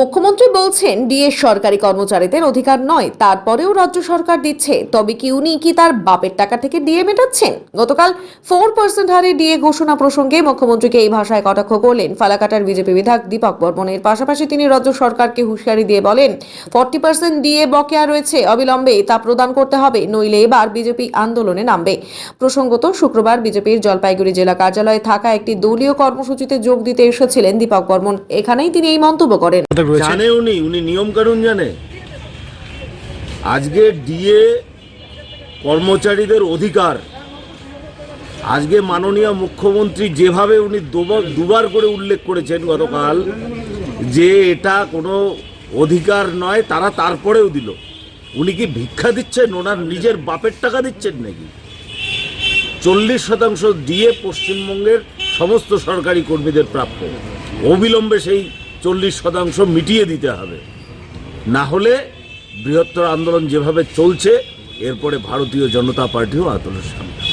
মুখ্যমন্ত্রী বলছেন, ডিএ সরকারি কর্মচারীদের অধিকার নয়, তারপরেও রাজ্য সরকার দিচ্ছে। তবে কি উনি কি তার বাপের টাকা থেকে ডিএ মেটাচ্ছেন? গতকাল ফোর পার্সেন্ট হারে ডিএ ঘোষণা প্রসঙ্গে মুখ্যমন্ত্রীকে এই ভাষায় কটাক্ষ করলেন ফালাকাটার বিজেপি বিধায়ক দীপক বর্মনের। পাশাপাশি তিনি রাজ্য সরকারকে হুঁশিয়ারি দিয়ে বলেন, ফর্টি পার্সেন্ট ডিএ বকেয়া রয়েছে, অবিলম্বে তা প্রদান করতে হবে, নইলে এবার বিজেপি আন্দোলনে নামবে। প্রসঙ্গত শুক্রবার বিজেপির জলপাইগুড়ি জেলা কার্যালয়ে থাকা একটি দলীয় কর্মসূচিতে যোগ দিতে এসেছিলেন দীপক বর্মন। এখানেই তিনি এই মন্তব্য করেন। রয়েছে। জানে উনি উনি নিয়ম কানুন জানে। আজকে ডিএ কর্মচারীদের অধিকার। আজকে মাননীয় মুখ্যমন্ত্রী যেভাবে উনি দুবার করে উল্লেখ করেছেন গতকাল, যে এটা কোনো অধিকার নয়, তারা তারপরেও দিল। উনি কি ভিক্ষা দিচ্ছেন? ওনার নিজের বাপের টাকা দিচ্ছেন নাকি? চল্লিশ শতাংশ দিয়ে পশ্চিমবঙ্গের সমস্ত সরকারি কর্মীদের প্রাপ্য। অবিলম্বে সেই চল্লিশ শতাংশ মিটিয়ে দিতে হবে। না হলে বৃহত্তর আন্দোলন যেভাবে চলছে, এরপরে ভারতীয় জনতা পার্টিও আন্দোলনের সামনে